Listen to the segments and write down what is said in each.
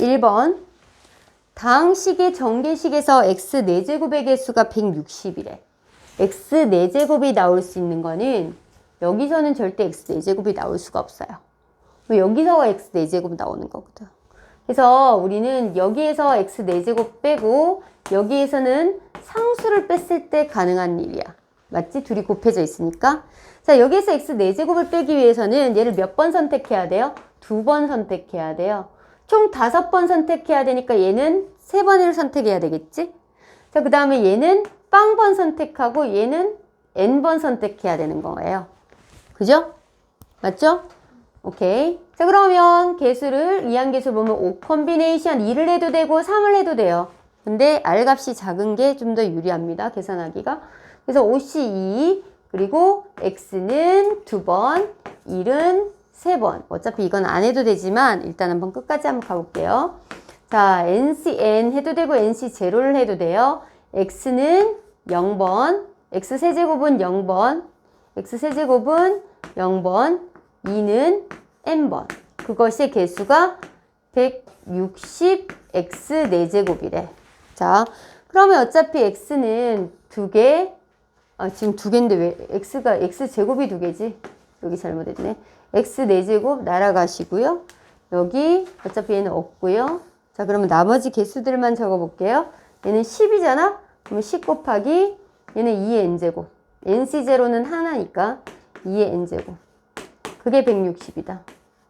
1번 다항식의 전개식에서 x 4제곱의 개수가 160이래. x 4제곱이 나올 수 있는 거는 여기서는 절대 x 4제곱이 나올 수가 없어요. 왜 여기서 x 4제곱 나오는 거거든. 그래서 우리는 여기에서 x 4제곱 빼고 여기에서는 상수를 뺐을 때 가능한 일이야. 맞지? 둘이 곱해져 있으니까. 자, 여기에서 x 4제곱을 빼기 위해서는 얘를 몇 번 선택해야 돼요? 두 번 선택해야 돼요. 총 다섯 번 선택해야 되니까 얘는 세 번을 선택해야 되겠지? 자, 그 다음에 얘는 빵번 선택하고 얘는 n번 선택해야 되는 거예요. 그죠? 맞죠? 오케이. 자, 그러면 개수를, 이항개수 보면 5 컨비네이션 2를 해도 되고 3을 해도 돼요. 근데 R 값이 작은 게 좀 더 유리합니다. 계산하기가. 그래서 5C 2, 그리고 X는 두 번, 1은 세 번. 어차피 이건 안 해도 되지만 일단 한번 끝까지 한번 가볼게요. 자, NCN 해도 되고 NC 제로를 해도 돼요. X는 0번, X 세제곱은 0번, X 세제곱은 0번, 2는 N번. 그것의 개수가 160 X 4제곱이래. 자, 그러면 어차피 X는 두 개, 아, 지금 두 개인데 왜 X가, X 제곱이 두 개지? 여기 잘못했네. X 4제곱 날아가시고요. 여기 어차피 얘는 없고요. 자, 그러면 나머지 개수들만 적어볼게요. 얘는 10이잖아? 그러면 10 곱하기 얘는 2의 n제곱. nc0는 하나니까 2의 n제곱. 그게 160이다.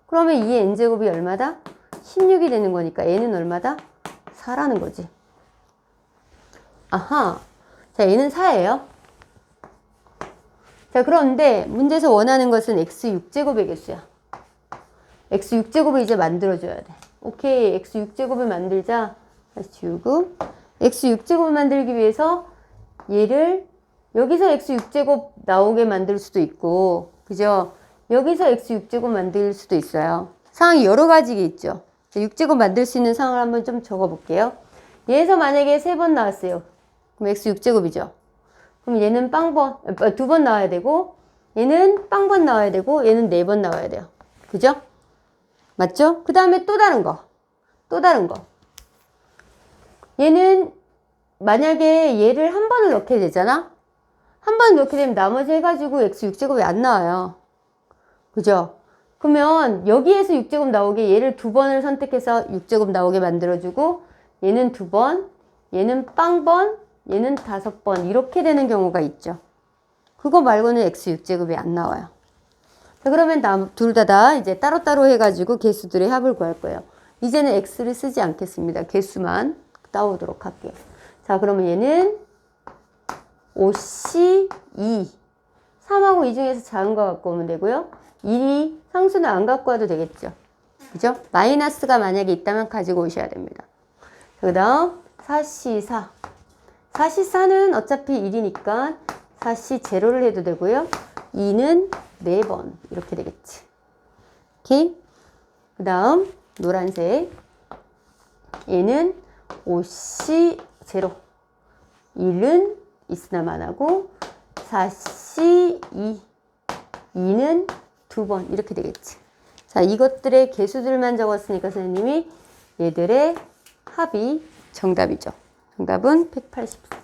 그러면 2의 n제곱이 얼마다? 16이 되는 거니까 n은 얼마다? 4라는 거지. 아하. 자, 얘는 4예요. 자, 그런데 문제에서 원하는 것은 x 6제곱의 개수야. x 6제곱을 이제 만들어줘야 돼. 오케이, x 6제곱을 만들자. 다시 지우고. x 6제곱을 만들기 위해서 얘를 여기서 x 6제곱 나오게 만들 수도 있고, 그죠? 여기서 x 6제곱 만들 수도 있어요. 상황이 여러 가지 있죠. 6제곱 만들 수 있는 상황을 한번 좀 적어볼게요. 얘에서 만약에 3번 나왔어요. 그럼 x 6제곱이죠. 그럼 얘는 빵번, 두 번 나와야 되고, 얘는 빵번 나와야 되고, 얘는 네 번 나와야 돼요. 그죠? 맞죠? 그 다음에 또 다른 거. 또 다른 거. 얘는 만약에 얘를 한 번을 넣게 되잖아? 한 번 넣게 되면 나머지 해가지고 x 6제곱이 안 나와요. 그죠? 그러면 여기에서 6제곱 나오게 얘를 두 번을 선택해서 6제곱 나오게 만들어주고 얘는 두 번, 얘는 빵번, 얘는 다섯 번 이렇게 되는 경우가 있죠. 그거 말고는 x 6제곱이 안 나와요. 자, 그러면 둘 다 다 이제 따로따로 해가지고 개수들의 합을 구할 거예요. 이제는 x를 쓰지 않겠습니다. 개수만 따오도록 할게요. 자, 그러면 얘는 5c 2. 3하고 2 중에서 작은 거 갖고 오면 되고요. 1이 상수는 안 갖고 와도 되겠죠. 그죠? 마이너스가 만약에 있다면 가지고 오셔야 됩니다. 그 다음 4c4. 4c4는 어차피 1이니까 4c 제로를 해도 되고요. 2는 4번 이렇게 되겠지. 오케이? 그 다음 노란색 얘는 5c 제로 1은 있으나 만 하고 4c 2 2는 두 번 이렇게 되겠지. 자 이것들의 개수들만 적었으니까 선생님이 얘들의 합이 정답이죠. 정답은 184.